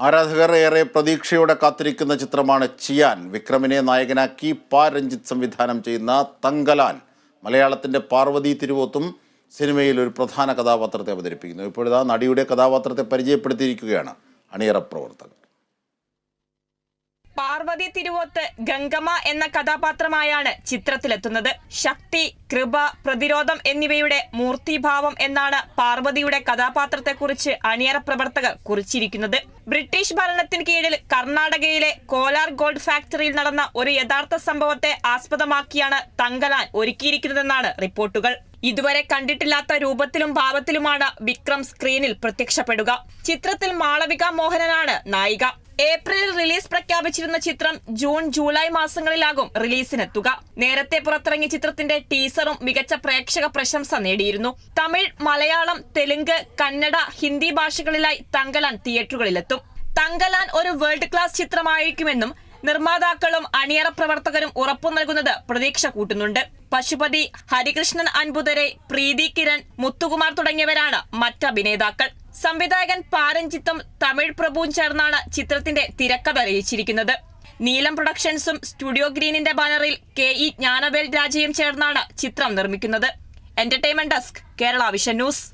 ആരാധകർ ഏറെ പ്രതീക്ഷയോടെ കാത്തിരിക്കുന്ന ചിത്രമാണ് ചിയാൻ. വിക്രമിനെ നായകനാക്കി പാ രഞ്ജിത്ത് സംവിധാനം ചെയ്യുന്ന തങ്കലാൻ മലയാളത്തിന്റെ പാർവതി തിരുവോത്തും സിനിമയിൽ ഒരു പ്രധാന കഥാപാത്രത്തെ അവതരിപ്പിക്കുന്നു. ഇപ്പോഴിതാ നടിയുടെ കഥാപാത്രത്തെ പരിചയപ്പെടുത്തിയിരിക്കുകയാണ് അണിയറ പ്രവർത്തകർ. പാർവതി തിരുവോത്ത് ഗംഗമ്മ എന്ന കഥാപാത്രമായാണ് ചിത്രത്തിലെത്തുന്നത്. ശക്തി കൃപ പ്രതിരോധം എന്നിവയുടെ മൂർത്തിഭാവം എന്നാണ് പാർവതിയുടെ കഥാപാത്രത്തെക്കുറിച്ച് അണിയറ പ്രവർത്തകർ കുറിച്ചിരിക്കുന്നത്. ബ്രിട്ടീഷ് ഭരണത്തിന് കീഴിൽ കർണാടകയിലെ കോലാർ ഗോൾഡ് ഫാക്ടറിയിൽ നടന്ന ഒരു യഥാർത്ഥ സംഭവത്തെ ആസ്പദമാക്കിയാണ് തങ്കലാൻ ഒരുക്കിയിരിക്കുന്നതെന്നാണ് റിപ്പോർട്ടുകൾ. ഇതുവരെ കണ്ടിട്ടില്ലാത്ത രൂപത്തിലും ഭാവത്തിലുമാണ് വിക്രം സ്ക്രീനിൽ പ്രത്യക്ഷപ്പെടുക. ചിത്രത്തിൽ മാളവിക മോഹനനാണ് നായിക. ഏപ്രിലിൽ റിലീസ് പ്രഖ്യാപിച്ചിരുന്ന ചിത്രം ജൂൺ ജൂലൈ മാസങ്ങളിലാകും റിലീസിനെത്തുക നേരത്തെ പുറത്തിറങ്ങിയ ചിത്രത്തിന്റെ ടീസറും മികച്ച പ്രേക്ഷക പ്രശംസ നേടിയിരുന്നു. തമിഴ് മലയാളം തെലുങ്ക് കന്നഡ ഹിന്ദി ഭാഷകളിലായി തങ്കലാൻ തിയേറ്ററുകളിലെത്തും. തങ്കലാൻ ഒരു വേൾഡ് ക്ലാസ് ചിത്രമായിരിക്കുമെന്നും നിർമ്മാതാക്കളും അണിയറ പ്രവർത്തകരും ഉറപ്പു നൽകുന്നത് പ്രതീക്ഷ കൂട്ടുന്നുണ്ട്. പശുപതി ഹരികൃഷ്ണൻ അൻപുതരെ പ്രീതി കിരൺ മുത്തുകുമാർ തുടങ്ങിയവരാണ് മറ്റ് അഭിനേതാക്കൾ സംവിധായകൻ പാരഞ്ചിത്തും തമിഴ് പ്രഭുവും ചേർന്നാണ് ചിത്രത്തിന്റെ തിരക്കഥ രചിച്ചിരിക്കുന്നത് നീലം പ്രൊഡക്ഷൻസും സ്റ്റുഡിയോ ഗ്രീനിന്റെ ബാനറിൽ കെ ഇ ജ്ഞാനവേൽ രാജയും ചേർന്നാണ് ചിത്രം നിർമ്മിക്കുന്നത്. Entertainment desk Kerala Vision News